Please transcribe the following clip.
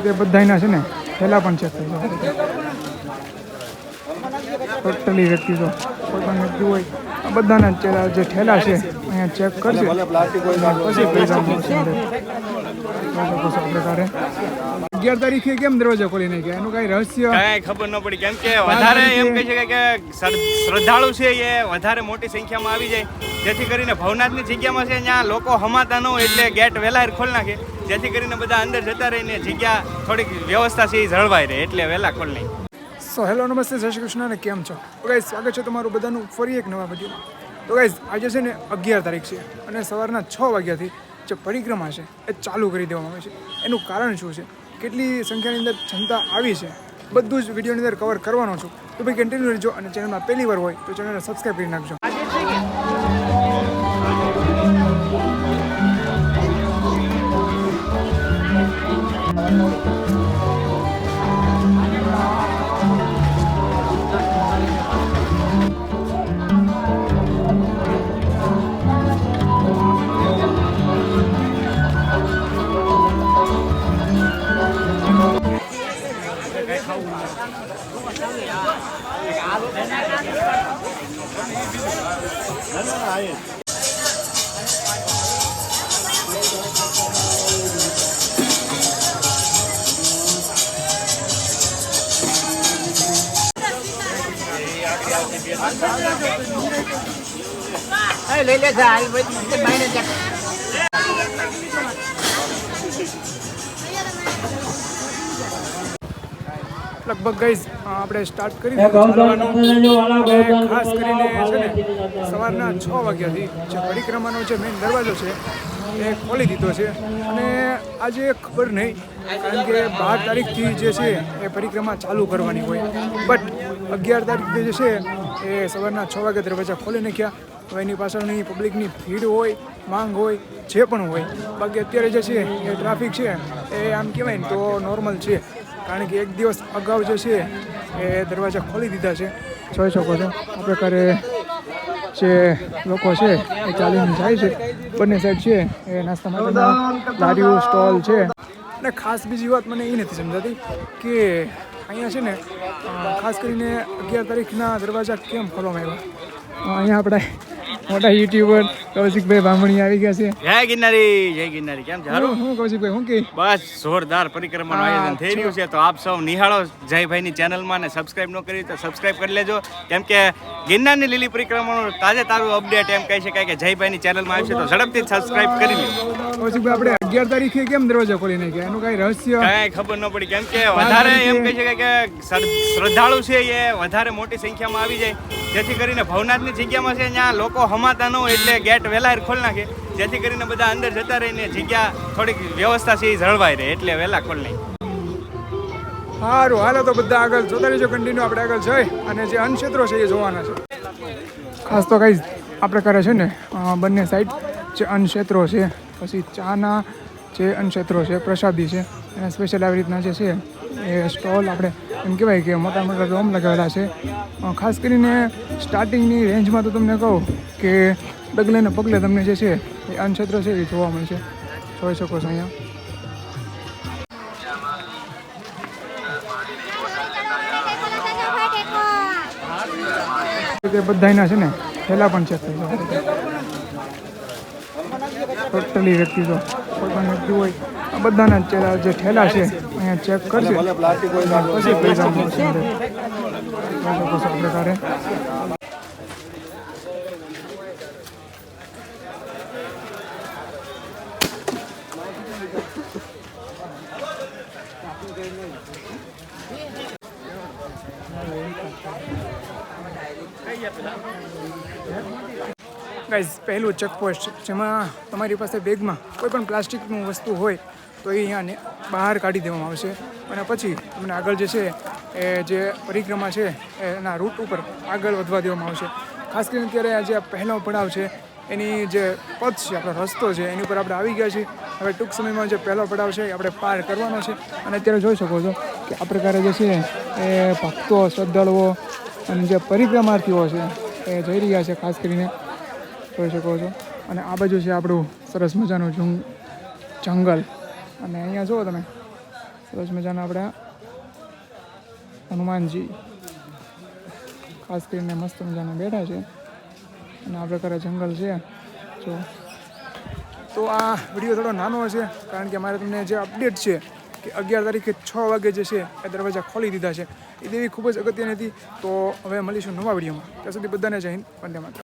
તે બધાયના છે ને થેલા પણ ચેક જાય ટોટલી વ્યક્તિ તો કોઈ પણ વ્યક્તિ હોય બધાના ચેલા જે ઠેલા છે, અહીંયા ચેક કરશે. પછી પૈસા પ્રકારે અગિયાર તારીખે કેમ દરવાજા ખોલી નાખ્યા? એનું કઈ રહસ્ય? કઈ ખબર ન પડી. કેમ કે વધારે એમ કહી શકાય કે શ્રદ્ધાળુ છે એ વધારે મોટી સંખ્યામાં આવી જાય. જેથી કરીને ભવનાથની જગ્યામાં છે ત્યાં લોકો હમાતા ન હોય એટલે ગેટ વહેલા ખોલ નાખે. જેથી કરીને બધા અંદર જતા રહીને જગ્યા થોડીક વ્યવસ્થા છે એ જળવાઈ રહે એટલે વહેલા ખોલ નાખે. સો હેલો નમસ્તે જય શ્રી કૃષ્ણ અને કેમ છો? તો ગાઈઝ સ્વાગત છે તમારું બધાનું ફરી એક નવા વીડિયો તો ગાઈઝ આજે છે ને અગિયાર તારીખ છે અને સવારના છ વાગ્યાથી જે પરિક્રમા છે એ ચાલુ કરી દેવામાં આવે છે. એનું કારણ શું છે? કેટલી સંખ્યાની અંદર ક્ષમતા આવી છે, બધું જ વિડીયોની અંદર કવર કરવાનો છું. તો ભાઈ કન્ટિન્યુ રહેજો અને ચેનલમાં પહેલી વાર હોય તો ચેનલને સબસ્ક્રાઈબ કરી નાખજો. લઈ લે જા બાઈને લગભગ ગઈ આપણે સ્ટાર્ટ કરી દીધું ખાસ કરીને છે ને સવારના છ વાગ્યાથી જે પરિક્રમાનો જે મેઇન દરવાજો છે એ ખોલી દીધો છે. અને આજે ખબર નહીં કારણ કે બાર તારીખથી જે છે એ પરિક્રમા ચાલુ કરવાની હોય. બટ અગિયાર તારીખ જે છે એ સવારના છ વાગ્યા દરવાજા ખોલી નાખ્યા. તો એની પાછળની પબ્લિકની ભીડ હોય માંગ હોય જે પણ હોય. બાકી અત્યારે જે છે એ ટ્રાફિક છે એ આમ કહેવાય ને તો નોર્મલ છે. કારણ કે એક દિવસ અગાઉ જે છે એ દરવાજા ખોલી દીધા છે. જોઈ શકો છો, આ પ્રકારે જે લોકો છે એ ચાલીને જાય છે. બંને સાઈડ છે એ નાસ્તા માટેના લારીઓ, સ્ટોલ છે. અને ખાસ બીજી વાત મને એ નથી સમજાતી કે અહીંયા છે ને ખાસ કરીને અગિયાર તારીખના દરવાજા કેમ ખોલવામાં આવ્યા? અહીંયા આપણે મોટા યુટ્યુબર કૌશિકભાઈ બામણી આવી ગયા છે. જય ગિરનારી જય ગિરનારી. કેમ છે? હું કૌશિકભાઈ હું કે? બસ જોરદાર પરિક્રમાનું આયોજન થઈ રહ્યું છે. તો આપ સૌ નિહાળો જયભાઈની ચેનલમાં ને સબસ્ક્રાઇબ ન કરી તો સબસ્ક્રાઇબ કરી લેજો. કેમ કે ગિરનારની લીલી પરિક્રમાનું તાજેતરું અપડેટ એમ કહી શકાય કે જયભાઈની ચેનલમાં આવશે તો ઝડપથી સબસ્ક્રાઇબ કરી લો કૌશિકભાઈ આપણે અગિયાર તારીખે કેમ દરવાજા ખોલી નાખ્યા? એનું કઈ રહસ્ય? કઈ ખબર ન પડી. કેમ કે વધારે એમ કહી શકાય કે શ્રદ્ધાળુ છે એ વધારે મોટી સંખ્યામાં આવી જાય. જેથી કરીને ભવનાથની જગ્યામાં છે ત્યાં લોકો હમાતા ન હોય એટલે ગેટ વહેલા ખોલી નાખે. જેથી કરીને બધા અંદર જતા રહીને જગ્યા થોડીક વ્યવસ્થા છે એ જળવાઈ રહે એટલે વહેલા ખોલ નાખે. સારું હાલો તો બધા આગળ જોતા રહેજો કન્ટિન્યુ આપણે આગળ જઈ. અને જે અનક્ષેત્રો છે એ જોવાના છે. ખાસ તો કઈ આપણે કરે છે ને બંને સાઈડ જે અનક્ષેત્રો છે પછી ચાના જે અન્નક્ષેત્રો છે, પ્રસાદી છે, એના સ્પેશિયલ આવી રીતના જે છે, એ સ્ટોલ આપણે એમ કહેવાય કે મોટા મોટા રોમ લગાવેલા છે. ખાસ કરીને સ્ટાર્ટિંગની રેન્જમાં તો તમને કહું કે ડગલે ને પગલે તમને જે છે, એ અનક્ષેત્ર છે, એ જોવા મળશે જોઈ શકો છો અહીંયા. તે બધાયના છે ને થેલા પણ જાય ટોટલી વ્યક્તિ તો કોઈ પણ વ્યક્તિ હોય, આ બધાના ચેલા જે ઠેલા છે, અહીંયા ચેક કરશે પછી પૈસા મળશે આ પ્રકારે ગાઈઝ પહેલું ચેકપોસ્ટ જેમાં તમારી પાસે બેગમાં કોઈ પણ પ્લાસ્ટિકનું વસ્તુ હોય, તો એ અહીંયા બહાર કાઢી દેવામાં આવશે. અને પછી તમને આગળ જે છે, એ જે પરિક્રમા છે, એના રૂટ ઉપર આગળ વધવા દેવામાં આવશે. ખાસ કરીને અત્યારે આ જે પહેલો પડાવ છે, એની જે પથ છે, આપણો રસ્તો છે, એની ઉપર આપણે આવી ગયા છીએ. હવે ટૂંક સમયમાં જે પહેલો પડાવ છે, એ આપણે પાર કરવાનો છે. અને અત્યારે જોઈ શકો છો કે આ પ્રકારે જે છે, એ ભક્તો, શ્રદ્ધાળુઓ અને જે પરિક્રમાર્થીઓ છે, એ જઈ રહ્યા છે, ખાસ કરીને. જોઈ શકો છો. અને આ બાજુ છે આપણું સરસ મજાનું જંગ જંગલ. અને અહીંયા જુઓ તમે, સરસ મજાના આપણા હનુમાનજી. ખાસ કરીને મસ્ત મજાના બેઠા છે. અને આ પ્રકારે જંગલ છે. જો. તો આ વીડિયો થોડો નાનો હશે, કારણ કે મારે તમને જે અપડેટ છે કે અગિયાર તારીખે છ વાગે જે છે એ દરવાજા ખોલી દીધા છે. એ દેવી ખૂબ જ અગત્યની હતી. તો હવે મળીશું નવા વિડીયોમાં. ત્યાં સુધી બધાને જઈને વંદે માતરમ.